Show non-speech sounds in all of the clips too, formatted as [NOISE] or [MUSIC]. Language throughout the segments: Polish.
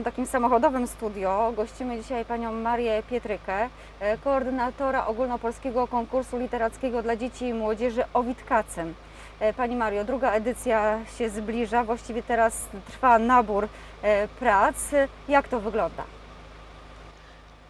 naszym takim samochodowym studio. Gościmy dzisiaj panią Marię Pietrykę, e, koordynatora ogólnopolskiego konkursu literackiego dla dzieci i młodzieży o Witkacem. E, Pani Mario, druga edycja się zbliża, właściwie teraz trwa nabór e, prac. Jak to wygląda?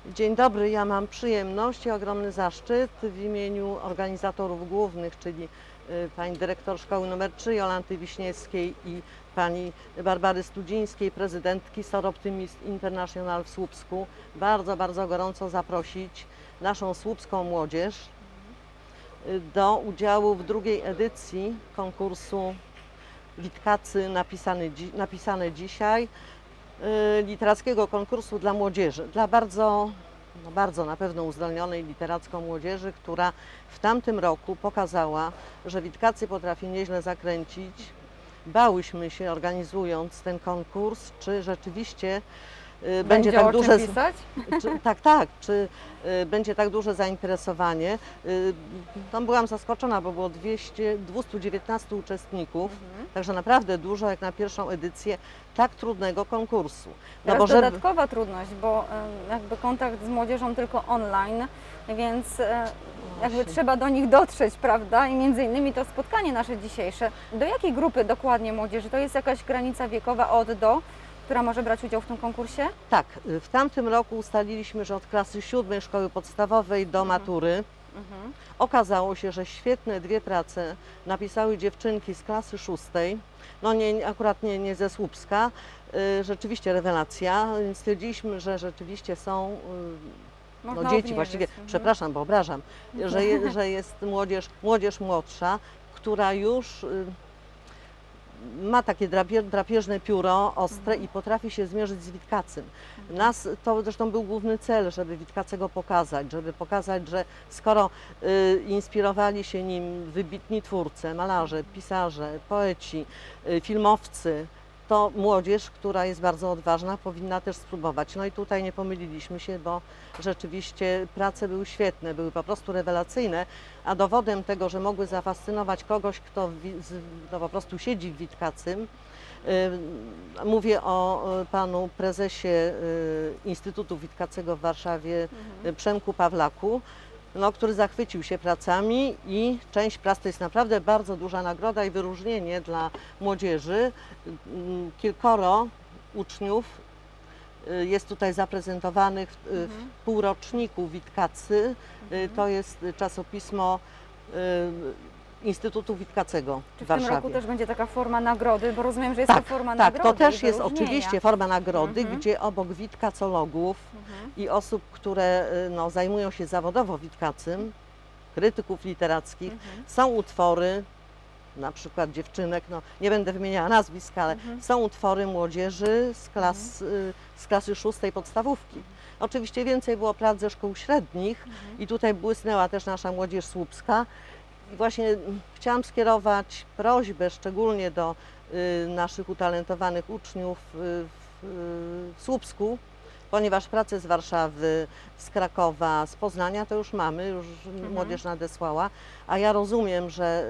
Dzień dobry, ja mam przyjemność i ogromny zaszczyt w imieniu organizatorów głównych, czyli y, pani dyrektor szkoły nr 3 Jolanty Wiśniewskiej i pani Barbary Studzińskiej, prezydentki SOR Optimist International w Słupsku, bardzo, bardzo gorąco zaprosić naszą słupską młodzież do udziału w drugiej edycji konkursu Witkacy napisany, dzi- napisane dzisiaj literackiego konkursu dla młodzieży, dla bardzo, no bardzo na pewno uzdolnionej literacko młodzieży, która w tamtym roku pokazała, że Witkacy potrafi nieźle zakręcić. Bałyśmy się organizując ten konkurs, czy rzeczywiście y, będzie, o tak duże, czy, tak, tak, czy y, będzie tak duże zainteresowanie. Y, tam byłam zaskoczona, bo było 200, 219 uczestników. Mhm. Także naprawdę dużo jak na pierwszą edycję tak trudnego konkursu. No bo żeby, dodatkowa trudność, bo jakby kontakt z młodzieżą tylko online, więc e, jakby Właśnie. trzeba do nich dotrzeć, prawda? I między innymi to spotkanie nasze dzisiejsze. Do jakiej grupy dokładnie młodzieży? To jest jakaś granica wiekowa od do, która może brać udział w tym konkursie? tak, w tamtym roku ustaliliśmy, że od klasy siódmej szkoły podstawowej do matury Mhm. okazało się, że świetne dwie prace napisały dziewczynki z klasy szóstej, no nie, akurat nie, nie ze Słupska, y, rzeczywiście rewelacja, więc stwierdziliśmy, że rzeczywiście są y, Można no dzieci obniżyć. właściwie, Mhm. przepraszam, bo obrażam, że, je, że jest młodzież, młodzież młodsza, która już y, ma takie drapie, drapieżne pióro ostre i potrafi się zmierzyć z Witkacym. Nas, to zresztą był główny cel, żeby Witkacego pokazać, żeby pokazać, że skoro y, inspirowali się nim wybitni twórcy, malarze, pisarze, poeci, y, filmowcy, to młodzież, która jest bardzo odważna, powinna też spróbować. No i tutaj nie pomyliliśmy się, bo rzeczywiście prace były świetne, były po prostu rewelacyjne, a dowodem tego, że mogły zafascynować kogoś, kto no, po prostu siedzi w Witkacym, mówię o y, panu prezesie y, Instytutu Witkacego w Warszawie, Mhm. Przemku Pawlaku, no, który zachwycił się pracami i część prac to jest naprawdę bardzo duża nagroda i wyróżnienie dla młodzieży. Mm, Kilkoro uczniów y, jest tutaj zaprezentowanych w, y, Mhm. w półroczniku Witkacy. Y, To jest czasopismo Instytutu Witkacego Czy w w tym roku też będzie taka forma nagrody? Bo rozumiem, że jest Tak, to forma tak, nagrody. to też jest oczywiście forma nagrody, Mhm. gdzie obok witkacologów Mhm. i osób, które y, no, zajmują się zawodowo witkacym, krytyków literackich, Mhm. są utwory, na przykład dziewczynek, no nie będę wymieniała nazwisk, ale Mhm. są utwory młodzieży z, klas, y, z klasy szóstej podstawówki. Oczywiście więcej było prac ze szkół średnich Mhm. i tutaj błysnęła też nasza młodzież słupska. Właśnie chciałam skierować prośbę szczególnie do y, naszych utalentowanych uczniów y, w, y, w Słupsku, ponieważ prace z Warszawy, z Krakowa, z Poznania to już mamy, już młodzież nadesłała, a ja rozumiem, że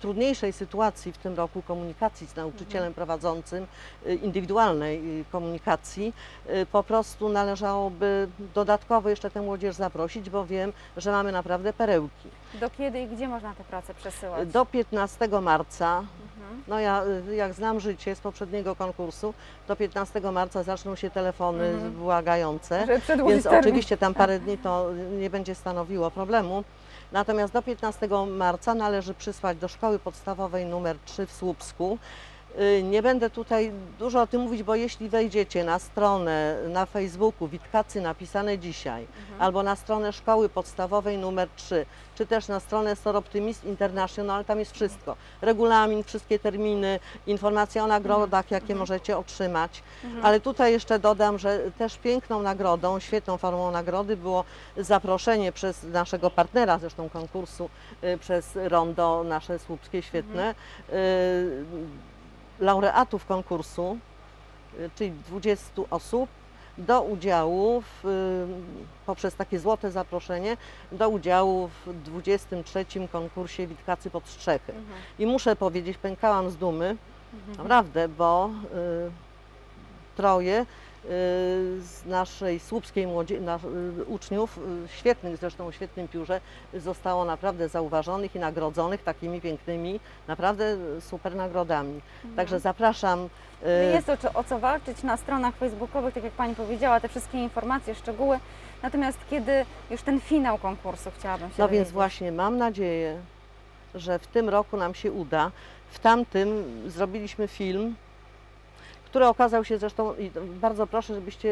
trudniejszej sytuacji w tym roku komunikacji z nauczycielem prowadzącym, y, indywidualnej y, komunikacji, y, po prostu należałoby dodatkowo jeszcze tę młodzież zaprosić, bo wiem, że mamy naprawdę perełki. Do kiedy i gdzie można te prace przesyłać? Do 15 marca, Mhm. no ja jak znam życie z poprzedniego konkursu, do 15 marca zaczną się telefony Mhm. błagające. Więc oczywiście tam parę dni to [LAUGHS] nie będzie stanowiło problemu. Natomiast do 15 marca należy przysłać do szkoły podstawowej numer 3 w Słupsku. Y, Nie będę tutaj dużo o tym mówić, bo jeśli wejdziecie na stronę na Facebooku Witkacy napisane dzisiaj, Mhm. albo na stronę szkoły podstawowej numer 3, czy też na stronę Stor Optimist International, tam jest wszystko. Regulamin, wszystkie terminy, informacje o nagrodach, jakie możecie otrzymać. Mhm. Ale tutaj jeszcze dodam, że też piękną nagrodą, świetną formą nagrody było zaproszenie przez naszego partnera zresztą konkursu, y, przez Rondo nasze słupskie świetne, y, laureatów konkursu, y, czyli 20 osób, do udziału w, y, poprzez takie złote zaproszenie do udziału w 23 konkursie Witkacy pod Strzechy. Mhm. I muszę powiedzieć, pękałam z dumy, Mhm. naprawdę, bo y, nastroje y, z naszej słupskiej młodzieży, uczniów, y, świetnych zresztą świetnym piórze, zostało naprawdę zauważonych i nagrodzonych takimi pięknymi, naprawdę super nagrodami. Także zapraszam. y, Jest o, co- o co walczyć na stronach facebookowych, tak jak Pani powiedziała, te wszystkie informacje, szczegóły. Natomiast kiedy już ten finał konkursu chciałabym się No więc dowiedzieć. właśnie mam nadzieję, że w tym roku nam się uda. W tamtym zrobiliśmy film, który okazał się zresztą, i bardzo proszę, żebyście,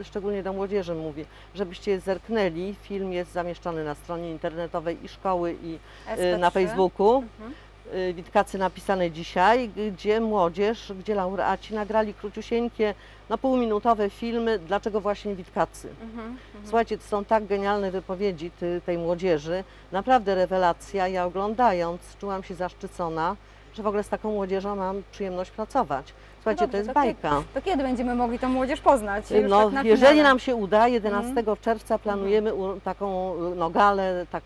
y, szczególnie do młodzieży mówię, żebyście zerknęli. Film jest zamieszczony na stronie internetowej i szkoły, i y, na SP3. Facebooku. Mhm. y, Witkacy napisane dzisiaj, gdzie młodzież, gdzie laureaci nagrali króciusieńkie, no półminutowe filmy, dlaczego właśnie Witkacy. Mhm. Mhm. Słuchajcie, to są tak genialne wypowiedzi tej młodzieży. Naprawdę rewelacja. Ja oglądając czułam się zaszczycona, że w ogóle z taką młodzieżą mam przyjemność pracować. Słuchajcie, dobrze, to jest to bajka. To kiedy będziemy mogli tą młodzież poznać? Już No, tak jeżeli nam się uda, 11 czerwca planujemy u, taką no, galę, tak,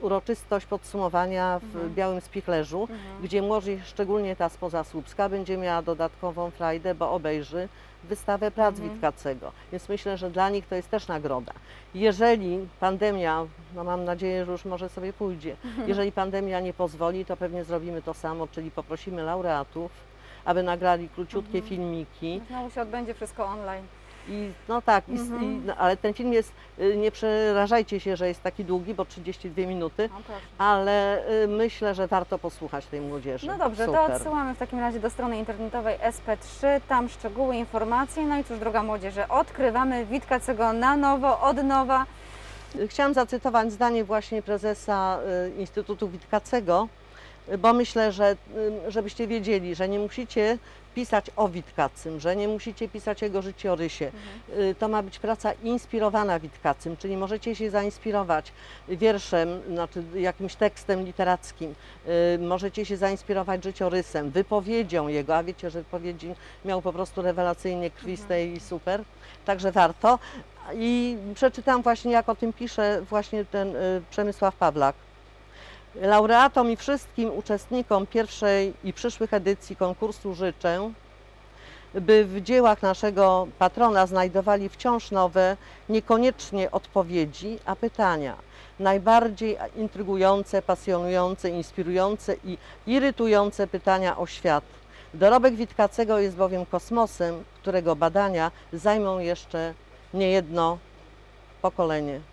uroczystość podsumowania w Mhm. Białym Spichlerzu, Mhm. gdzie młodzież, szczególnie ta spoza Słupska, będzie miała dodatkową frajdę, bo obejrzy wystawę prac Mhm. Witkacego. Więc myślę, że dla nich to jest też nagroda. Jeżeli pandemia, no mam nadzieję, że już może sobie pójdzie, Mhm. jeżeli pandemia nie pozwoli, to pewnie zrobimy to samo, czyli poprosimy laureatów, aby nagrali króciutkie Mhm. filmiki. Znowu się odbędzie wszystko online. I no tak, i, Mhm. i, no, ale ten film jest, y, nie przerażajcie się, że jest taki długi, bo 32 minuty, No, ale y, myślę, że warto posłuchać tej młodzieży. No dobrze, to Super. odsyłamy w takim razie do strony internetowej SP3, tam szczegóły, informacje. No i cóż, droga młodzieży, odkrywamy Witkacego na nowo, od nowa. Chciałam zacytować zdanie właśnie prezesa y, Instytutu Witkacego, bo myślę, że y, żebyście wiedzieli, że nie musicie pisać o Witkacym, że nie musicie pisać jego życiorysie. Y, To ma być praca inspirowana Witkacym, czyli możecie się zainspirować wierszem, znaczy jakimś tekstem literackim, y, możecie się zainspirować życiorysem, wypowiedzią jego, a wiecie, że wypowiedzi miał po prostu rewelacyjnie krwiste i super, także warto. I przeczytam właśnie, jak o tym pisze właśnie ten y, Przemysław Pawlak. Laureatom i wszystkim uczestnikom pierwszej i przyszłych edycji konkursu życzę, by w dziełach naszego patrona znajdowali wciąż nowe, niekoniecznie odpowiedzi, a pytania. Najbardziej intrygujące, pasjonujące, inspirujące i irytujące pytania o świat. Dorobek Witkacego jest bowiem kosmosem, którego badania zajmą jeszcze niejedno pokolenie.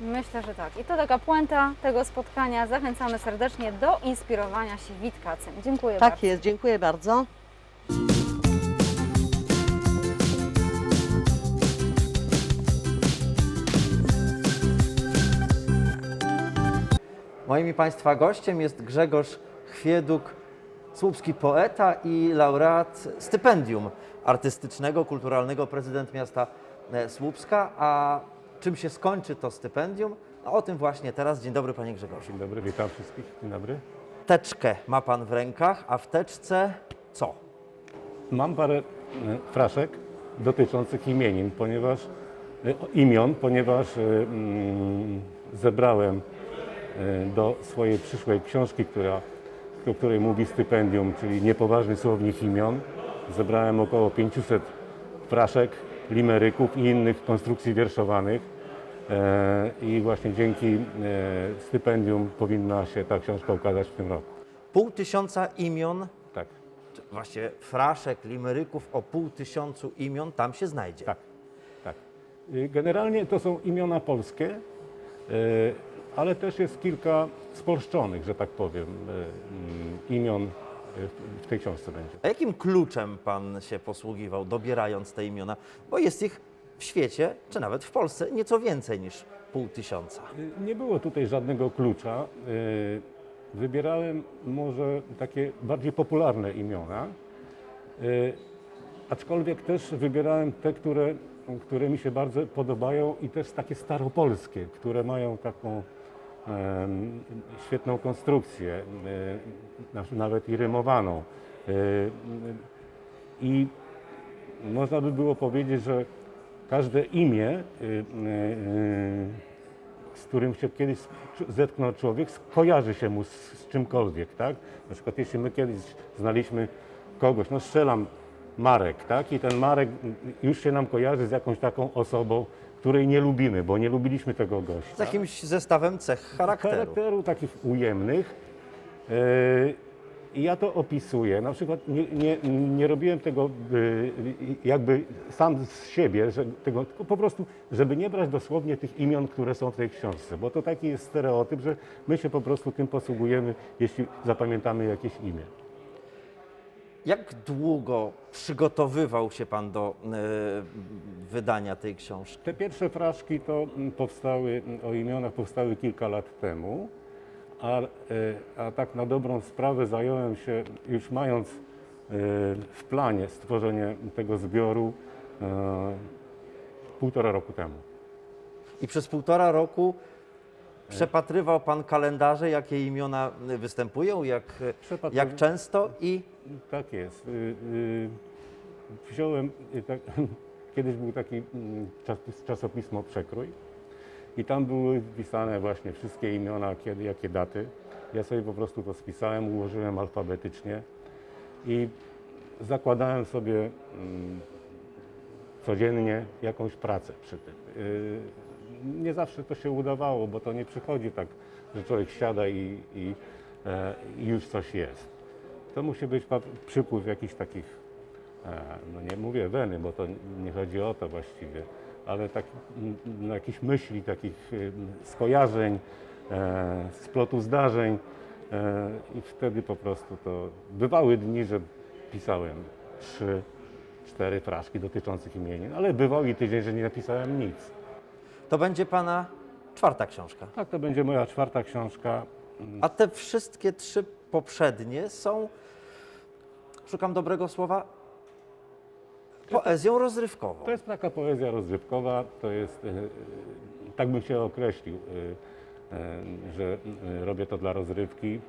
Myślę, że tak. I to taka puenta tego spotkania. Zachęcamy serdecznie do inspirowania się Witkacem. Dziękuję Tak bardzo. jest, dziękuję bardzo. Moim i Państwa gościem jest Grzegorz Chwieduk, słupski poeta i laureat stypendium artystycznego, kulturalnego, prezydent miasta e, Słupska. A czym się skończy to stypendium? No, o tym właśnie teraz. Dzień dobry Panie Grzegorzu. Dzień dobry, witam wszystkich. Dzień dobry. Teczkę ma Pan w rękach, a w teczce co? Mam parę e, fraszek dotyczących imienin, ponieważ e, imion, ponieważ e, mm, zebrałem do swojej przyszłej książki, która, o której mówi stypendium, czyli niepoważny słownik imion. Zebrałem około 500 fraszek, limeryków i innych konstrukcji wierszowanych. E, I właśnie dzięki e, stypendium powinna się ta książka ukazać w tym roku. Pół tysiąca imion, Tak. czy właściwie fraszek, limeryków o pół tysiącu imion tam się znajdzie. Tak, tak. Y, Generalnie to są imiona polskie, y, ale też jest kilka spolszczonych, że tak powiem, mm, imion w- w tej książce będzie. A jakim kluczem Pan się posługiwał, dobierając te imiona? Bo jest ich w świecie, czy nawet w Polsce, nieco więcej niż pół tysiąca. Y, Nie było tutaj żadnego klucza. Y, Wybierałem może takie bardziej popularne imiona, y, aczkolwiek też wybierałem te, które, które mi się bardzo podobają i też takie staropolskie, które mają taką świetną konstrukcję, na- nawet i rymowaną. I można by było powiedzieć, że każde imię, z którym się kiedyś zetknął człowiek, kojarzy się mu z, z czymkolwiek, tak? Na przykład jeśli my kiedyś znaliśmy kogoś, no strzelam, Marek, tak? I ten Marek już się nam kojarzy z jakąś taką osobą, której nie lubimy, bo nie lubiliśmy tego gościa. Z jakimś zestawem cech charakteru. charakteru takich ujemnych. Yy, I ja to opisuję. Na przykład nie, nie, nie robiłem tego yy, jakby sam z siebie, że tego, tylko po prostu, żeby nie brać dosłownie tych imion, które są w tej książce, bo to taki jest stereotyp, że my się po prostu tym posługujemy, jeśli zapamiętamy jakieś imię. Jak długo przygotowywał się Pan do e, wydania tej książki? Te pierwsze fraszki to mm, powstały, mm, o imionach powstały kilka lat temu, a, e, a tak na dobrą sprawę zająłem się, już mając e, w planie stworzenie tego zbioru e, półtora roku temu. I przez półtora roku przepatrywał Pan kalendarze, jakie imiona występują, jak, jak często i Tak jest. Y, y, Wziąłem, y, tak, [LAUGHS] kiedyś był taki mm, czas- czasopismo Przekrój i tam były wpisane właśnie wszystkie imiona, kiedy, jakie daty. Ja sobie po prostu to spisałem, ułożyłem alfabetycznie i zakładałem sobie mm, codziennie jakąś pracę przy tym. Nie zawsze to się udawało, bo to nie przychodzi tak, że człowiek siada i, i, e, już coś jest. To musi być przypływ jakichś takich, e, no nie mówię weny, bo to nie chodzi o to właściwie, ale tak, m, jakichś myśli, takich y, skojarzeń, e, splotu zdarzeń e, i wtedy po prostu to bywały dni, że pisałem trzy, cztery fraszki dotyczących imienin, ale bywał i tydzień, że nie napisałem nic. To będzie Pana czwarta książka. Tak, to będzie moja czwarta książka. A te wszystkie trzy poprzednie są, szukam dobrego słowa, poezją rozrywkową. To jest taka poezja rozrywkowa, to jest, e, e, tak bym się określił, e, że robię to dla rozrywki,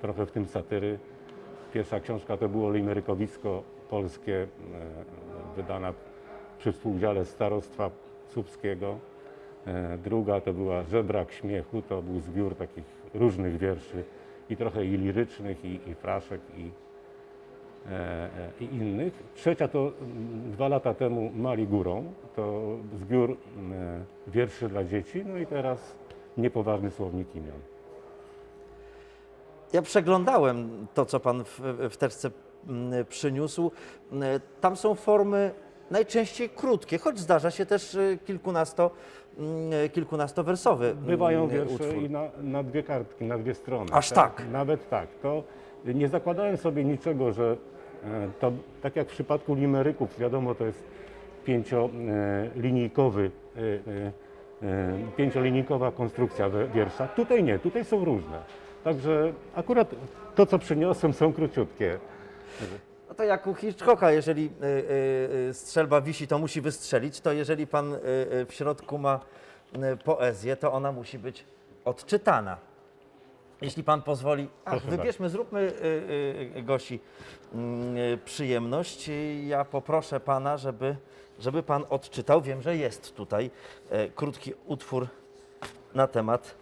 trochę w tym satyry. Pierwsza książka to było Limerykowisko polskie, wydana przy współudziale Starostwa Słupskiego. E, Druga to była Żebrak Śmiechu, to był zbiór takich różnych wierszy i trochę i lirycznych, i, i fraszek, i, e, e, i innych. Trzecia to dwa lata temu Mali Górą, to zbiór e, wierszy dla dzieci, no i teraz niepoważny słownik imion. Ja przeglądałem to, co Pan w, w przyniósł. Mm, Tam są formy najczęściej krótkie, choć zdarza się też y, kilkunasto, mm, kilkunastowersowy mm, Bywają wiersze utwór. i na, na dwie kartki, na dwie strony. Aż tak? Nawet tak. To nie zakładałem sobie niczego, że e, to tak jak w przypadku limeryków, wiadomo, to jest pięciolinijkowy, e, e, pięciolinijkowa konstrukcja wiersza. Tutaj nie, tutaj są różne. Także akurat to, co przyniosłem, są króciutkie. No to jak u Hitchcocka, jeżeli y, y, y, strzelba wisi, to musi wystrzelić, to jeżeli Pan w środku ma poezję, to ona musi być odczytana. Jeśli Pan pozwoli, ach, wybierzmy, zróbmy Gosi mm, przyjemność. Ja poproszę Pana, żeby, żeby Pan odczytał. Wiem, że jest tutaj krótki utwór na temat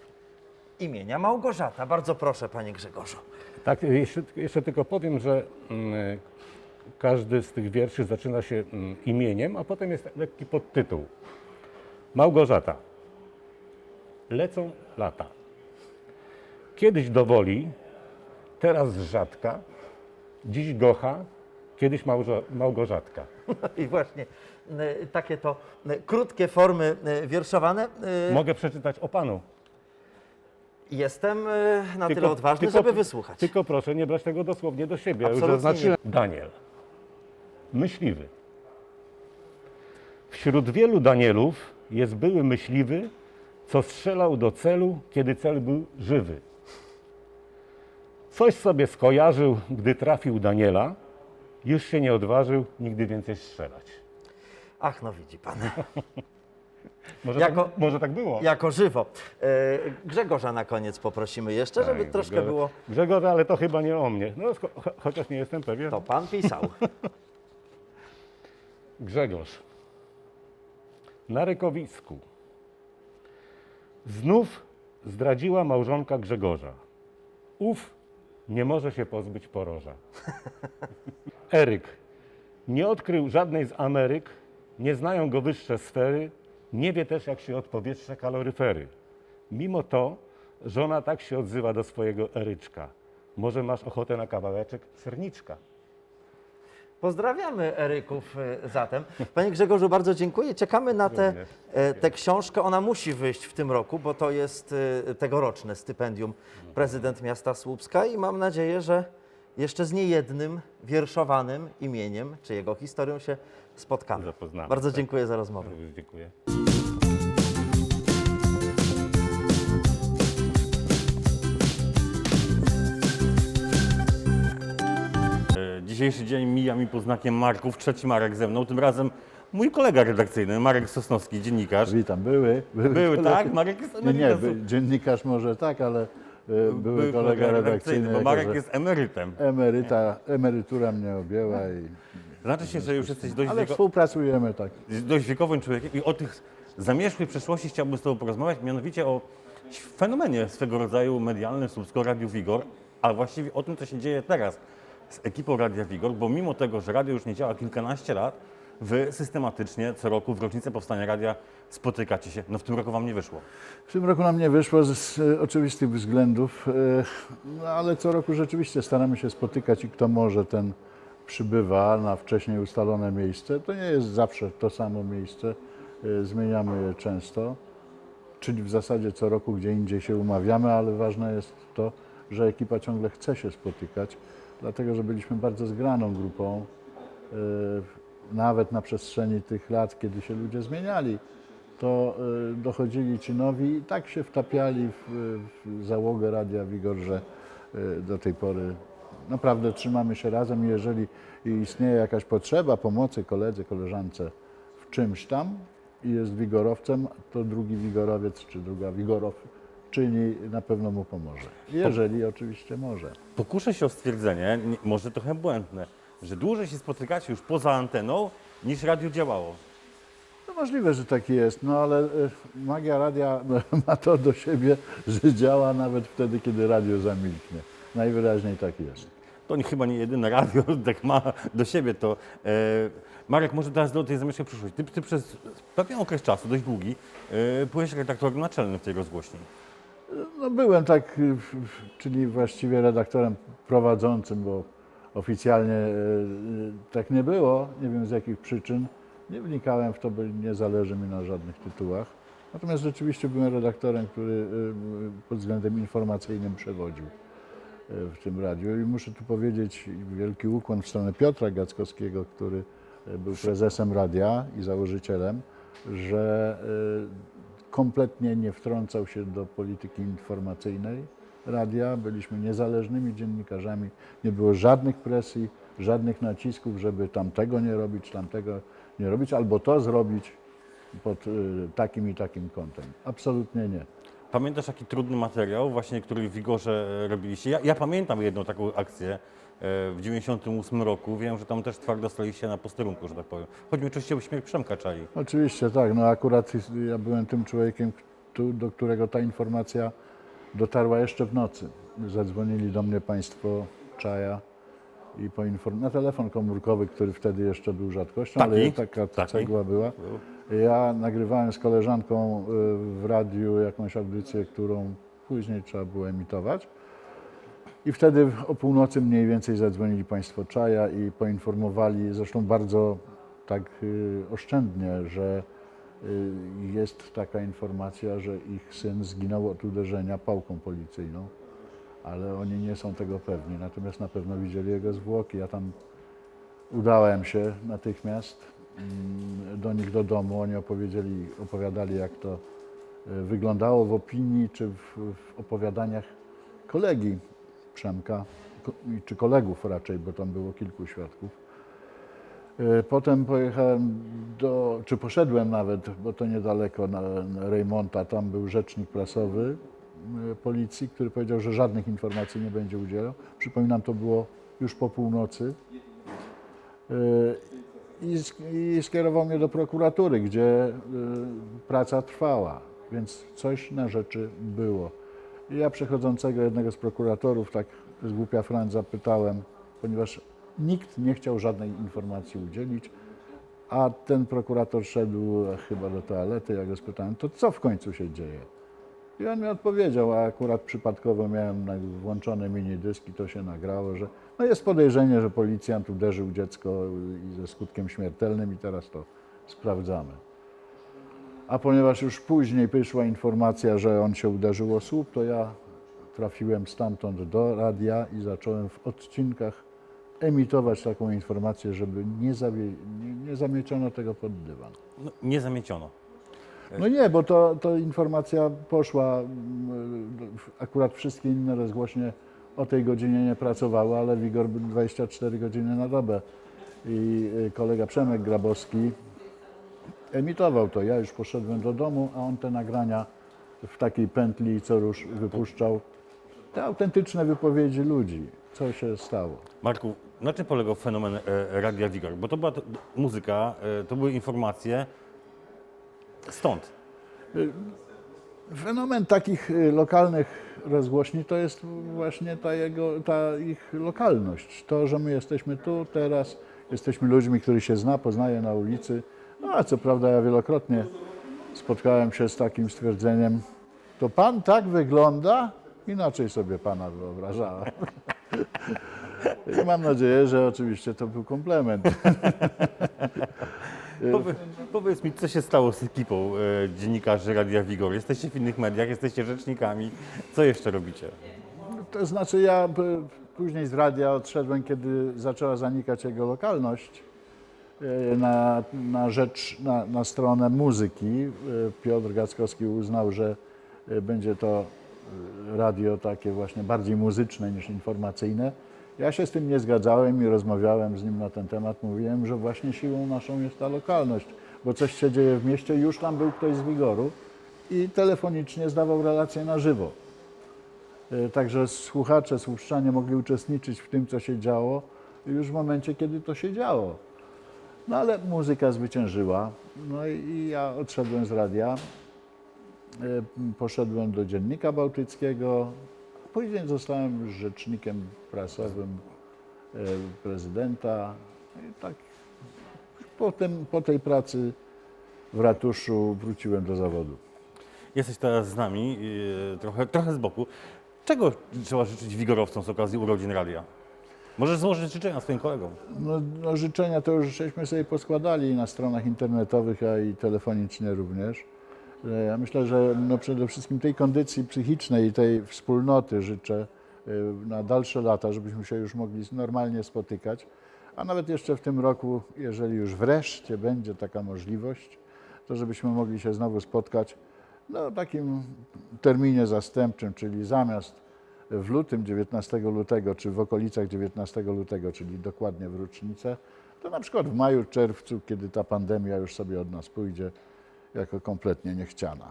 imienia Małgorzata. Bardzo proszę, Panie Grzegorzu. Tak, jeszcze, jeszcze tylko powiem, że mm, każdy z tych wierszy zaczyna się mm, imieniem, a potem jest lekki podtytuł. Małgorzata. Lecą lata. Kiedyś do woli, teraz rzadka, dziś gocha, kiedyś Małżo, Małgorzatka. [LAUGHS] I właśnie y, takie to y, krótkie formy y, wierszowane. Mogę przeczytać o Panu. Jestem y, na tyle odważny, żeby wysłuchać. Tylko proszę nie brać tego dosłownie do siebie. Ja Już Absolutnie zaznaczyłem. Daniel. Myśliwy. Wśród wielu Danielów jest były myśliwy, co strzelał do celu, kiedy cel był żywy. Coś sobie skojarzył, gdy trafił Daniela, już się nie odważył nigdy więcej strzelać. Ach, no widzi pan, [LAUGHS] Może, Jako- tak, może tak było? jako żywo. E, Grzegorza na koniec poprosimy jeszcze, żeby troszkę było. Grzegorz, ale to chyba nie o mnie. No, cho- cho- chociaż nie jestem pewien. To pan pisał. [LAUGHS] Grzegorz. Na rykowisku. Znów zdradziła małżonka Grzegorza. Ów nie może się pozbyć poroża. [LAUGHS] Eryk. Nie odkrył żadnej z Ameryk, nie znają go wyższe sfery, nie wie też, jak się odpowietrza kaloryfery. Mimo to żona tak się odzywa do swojego Eryczka. Może masz ochotę na kawałeczek serniczka? Pozdrawiamy Eryków e, zatem. Panie Grzegorzu, bardzo dziękuję. Czekamy na tę e, tę książkę. Ona musi wyjść w tym roku, bo to jest e, tegoroczne stypendium prezydent miasta Słupska i mam nadzieję, że jeszcze z niejednym wierszowanym imieniem czy jego historią się spotkamy. Zapoznamy, Bardzo tak. dziękuję za rozmowę. Dziękuję. Dzisiejszy dzień mija mi pod znakiem Marków. Trzeci Marek ze mną, tym razem mój kolega redakcyjny, Marek Sosnowski, dziennikarz. Witam, były. Były, Były, tak? Marek jest Nie, nie, emerytem. by, dziennikarz może tak, ale e, były, kolega redakcyjny. bo Marek jest emerytem. Emeryta, emerytura mnie objęła, i, Znaczy się, że już jesteś dość, ale wieko, współpracujemy tak. dość wiekowym człowiekiem i o tych zamierzchłej przeszłości chciałbym z Tobą porozmawiać, mianowicie o fenomenie swego rodzaju medialnym Słupsko Radiu Wigor, a właściwie o tym, co się dzieje teraz z ekipą Radia Wigor, bo mimo tego, że radio już nie działa kilkanaście lat, Wy systematycznie co roku w rocznicę powstania radia spotykacie się. No w tym roku Wam nie wyszło. W tym roku nam nie wyszło z, z oczywistych względów, e, no, ale co roku rzeczywiście staramy się spotykać i kto może, ten przybywa na wcześniej ustalone miejsce. To nie jest zawsze to samo miejsce, e, zmieniamy je często, czyli w zasadzie co roku gdzie indziej się umawiamy, ale ważne jest to, że ekipa ciągle chce się spotykać, dlatego że byliśmy bardzo zgraną grupą, e, nawet na przestrzeni tych lat, kiedy się ludzie zmieniali to y, dochodzili ci nowi i tak się wtapiali w, załogę Radia Wigor, że y, do tej pory naprawdę trzymamy się razem i jeżeli istnieje jakaś potrzeba pomocy koledze, koleżance w czymś tam i jest wigorowcem, to drugi wigorowiec czy druga wigorowczyni na pewno mu pomoże. Jeżeli oczywiście może. Pokuszę się o stwierdzenie, nie- może trochę błędne, że dłużej się spotykacie już poza anteną, niż radio działało. No możliwe, że tak jest, no ale e, magia radia [LAUGHS] ma to do siebie, że działa nawet wtedy, kiedy radio zamilknie. Najwyraźniej tak jest. To nie, chyba nie jedyne radio [LAUGHS] tak ma do siebie to. E, Marek, może teraz do tej zamierzchłej przyszłości. Ty, ty przez pewien okres czasu, dość długi, e, byłeś redaktorem naczelnym w tej rozgłośni. No byłem tak, y, czyli właściwie redaktorem prowadzącym, bo oficjalnie e, y, tak nie było, nie wiem z jakich przyczyn. Nie wnikałem w to, bo nie zależy mi na żadnych tytułach. Natomiast rzeczywiście byłem redaktorem, który y, pod względem informacyjnym przewodził y, w tym radiu. I muszę tu powiedzieć wielki ukłon w stronę Piotra Gackowskiego, który y, był prezesem radia i założycielem, że y, kompletnie nie wtrącał się do polityki informacyjnej radia. Byliśmy niezależnymi dziennikarzami. Nie było żadnych presji, żadnych nacisków, żeby tamtego nie robić, tamtego nie robić, albo to zrobić pod y, takim i takim kątem. Absolutnie nie. Pamiętasz taki trudny materiał, właśnie który w Wigorze e, robiliście? Ja, ja pamiętam jedną taką akcję e, w 98 roku. Wiem, że tam też twardo staliście na posterunku, że tak powiem. Chodzi mi oczywiście o śmierć Przemka Czali. Oczywiście tak, no akurat ja byłem tym człowiekiem, do którego ta informacja dotarła jeszcze w nocy. Zadzwonili do mnie państwo Czaja i poinform- na telefon komórkowy, który wtedy jeszcze był rzadkością, ale Taki? taka Taki? cegła była. Ja nagrywałem z koleżanką y, w radiu jakąś audycję, którą później trzeba było emitować. I wtedy o północy mniej więcej zadzwonili Państwo Czaja i poinformowali, zresztą bardzo tak y, oszczędnie, że y, jest taka informacja, że ich syn zginął od uderzenia pałką policyjną, ale oni nie są tego pewni. Natomiast na pewno widzieli jego zwłoki. Ja tam udałem się natychmiast do nich do domu. Oni opowiedzieli, opowiadali, jak to y, wyglądało w opinii czy w, w opowiadaniach kolegi Przemka, czy kolegów raczej, bo tam było kilku świadków. Y, Potem pojechałem do, czy poszedłem nawet, bo to niedaleko, na, Rejmonta, tam był rzecznik prasowy y, policji, który powiedział, że żadnych informacji nie będzie udzielał. Przypominam, to było już po północy. I, sk- I skierował mnie do prokuratury, gdzie y, praca trwała, więc coś na rzeczy było. I ja przechodzącego jednego z prokuratorów, tak z głupia Franc zapytałem, ponieważ Nikt nie chciał żadnej informacji udzielić, a ten prokurator szedł chyba do toalety, ja go spytałem, to co w końcu się dzieje? I on mi odpowiedział, a akurat przypadkowo miałem włączone mini dyski, to się nagrało, że no jest podejrzenie, że policjant uderzył dziecko i ze skutkiem śmiertelnym i teraz to sprawdzamy. A ponieważ już później wyszła informacja, że on się uderzył o słup, to ja trafiłem stamtąd do radia i zacząłem w odcinkach emitować taką informację, żeby nie, zawie, nie zamieciono tego pod dywan. No, nie zamieciono. No nie, bo to, to informacja poszła, mm, akurat wszystkie inne rozgłośnie o tej godzinie nie pracowały, ale Wigor był 24 godziny na dobę. I y, kolega Przemek Grabowski emitował to. Ja już poszedłem do domu, a on te nagrania w takiej pętli co rusz wypuszczał. Te autentyczne wypowiedzi ludzi, co się stało. Marku, na czym polegał fenomen e, Radia Wigor? Bo to była to, muzyka, e, to były informacje stąd. Fenomen takich y, lokalnych rozgłośni to jest właśnie ta, jego, ta ich lokalność. To, że my jesteśmy tu teraz, jesteśmy ludźmi, których się zna, poznaje na ulicy. No a co prawda ja wielokrotnie spotkałem się z takim stwierdzeniem, to pan tak wygląda, inaczej sobie pana wyobrażałem. [LAUGHS] I mam nadzieję, że oczywiście to był komplement. [LAUGHS] Powie, powiedz mi, co się stało z ekipą e, dziennikarzy Radia Wigor? Jesteście w innych mediach, jesteście rzecznikami. Co jeszcze robicie? To znaczy ja p- później z radia odszedłem, kiedy zaczęła zanikać jego lokalność e, na, na rzecz, na, na stronę muzyki. E, Piotr Gackowski uznał, że e, będzie to e, radio takie właśnie bardziej muzyczne niż informacyjne. Ja się z tym nie zgadzałem i rozmawiałem z nim na ten temat. Mówiłem, że właśnie siłą naszą jest ta lokalność, bo coś się dzieje w mieście. Już tam był ktoś z Wigoru i telefonicznie zdawał relacje na żywo. E, Także słuchacze, słuchczanie mogli uczestniczyć w tym, co się działo już w momencie, kiedy to się działo. No ale muzyka zwyciężyła. No i- i ja odszedłem z radia. E, Poszedłem do Dziennika Bałtyckiego. Później zostałem rzecznikiem prasowym e, prezydenta. I tak potem po tej pracy w ratuszu wróciłem do zawodu. Jesteś teraz z nami, e, trochę, trochę z boku. Czego trzeba życzyć wigorowcom z okazji urodzin radia? Możesz złożyć życzenia swoim kolegom. No, no życzenia to już żeśmy sobie poskładali na stronach internetowych, a i telefonicznie również. E, Ja myślę, że no przede wszystkim tej kondycji psychicznej i tej wspólnoty życzę e, na dalsze lata, żebyśmy się już mogli normalnie spotykać. A nawet jeszcze w tym roku, jeżeli już wreszcie będzie taka możliwość, to żebyśmy mogli się znowu spotkać no, w takim terminie zastępczym, czyli zamiast w lutym, 19 lutego, czy w okolicach 19 lutego, czyli dokładnie w rocznicę, to na przykład w maju, czerwcu, kiedy ta pandemia już sobie od nas pójdzie, jako kompletnie niechciana.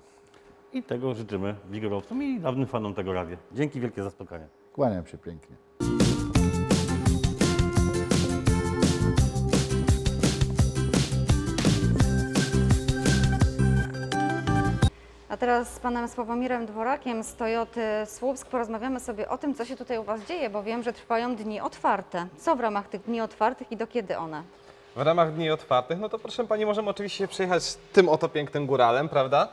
I tego życzymy wigorowcom i dawnym fanom tego radia. Dzięki wielkie za spotkanie. Kłaniam się pięknie. A teraz z panem Sławomirem Dworakiem z Toyoty Słupsk porozmawiamy sobie o tym, co się tutaj u was dzieje, bo wiem, że trwają dni otwarte. Co w ramach tych dni otwartych i do kiedy one? W ramach Dni Otwartych, no to proszę Pani, możemy oczywiście przyjechać tym oto pięknym góralem, prawda?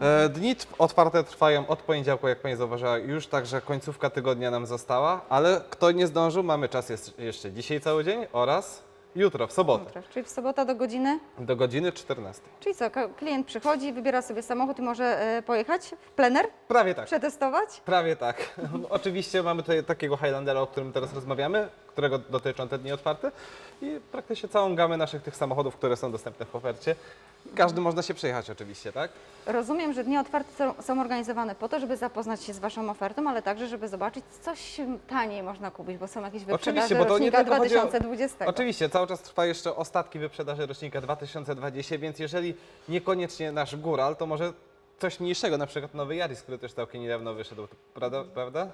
E, Dni t- otwarte trwają od poniedziałku, jak Pani zauważyła, już także końcówka tygodnia nam została, ale kto nie zdążył, mamy czas jest jeszcze dzisiaj cały dzień oraz jutro, w sobotę, Jutro. Czyli w sobotę do godziny? do godziny 14. Czyli co, klient przychodzi, wybiera sobie samochód i może e, pojechać w plener, Prawie tak. przetestować? Prawie tak. [LAUGHS] Oczywiście mamy tutaj takiego Highlandera, o którym teraz rozmawiamy, którego dotyczą te dni otwarte i praktycznie całą gamę naszych tych samochodów, które są dostępne w ofercie. Każdy można się przejechać oczywiście, tak? Rozumiem, że dni otwarte są, organizowane po to, żeby zapoznać się z Waszą ofertą, ale także, żeby zobaczyć, coś taniej można kupić, bo są jakieś wyprzedaże Oczywiście, bo to nie rocznika tylko chodzi o- 2020. Oczywiście, cały czas trwa jeszcze ostatki wyprzedaży rocznika 2020, więc jeżeli niekoniecznie nasz góral, to może coś mniejszego, na przykład nowy Yaris, który też całkiem niedawno wyszedł, prawda? prawda?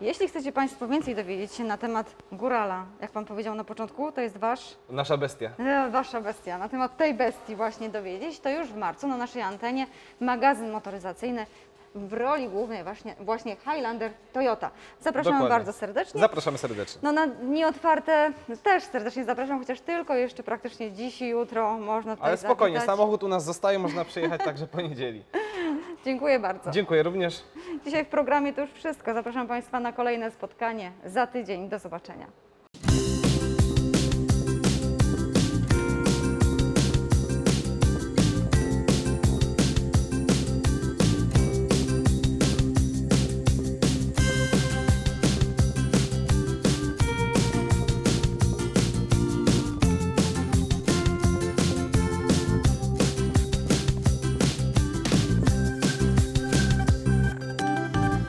Jeśli chcecie Państwo więcej dowiedzieć się na temat górala, jak Pan powiedział na początku, to jest Wasz Nasza bestia. E, Wasza bestia. Na temat tej bestii właśnie dowiedzieć, to już w marcu na naszej antenie magazyn motoryzacyjny w roli głównej właśnie, właśnie Highlander Toyota. Zapraszamy Dokładnie. bardzo serdecznie. Zapraszamy serdecznie. No na dni otwarte też serdecznie zapraszam, chociaż tylko jeszcze praktycznie dziś i jutro można tutaj Ale spokojnie, zawitać. samochód u nas zostaje, można przyjechać także po niedzieli. [LAUGHS] [LAUGHS] Dziękuję bardzo. Dziękuję również. Dzisiaj w programie to już wszystko. Zapraszam Państwa na kolejne spotkanie za tydzień. Do zobaczenia.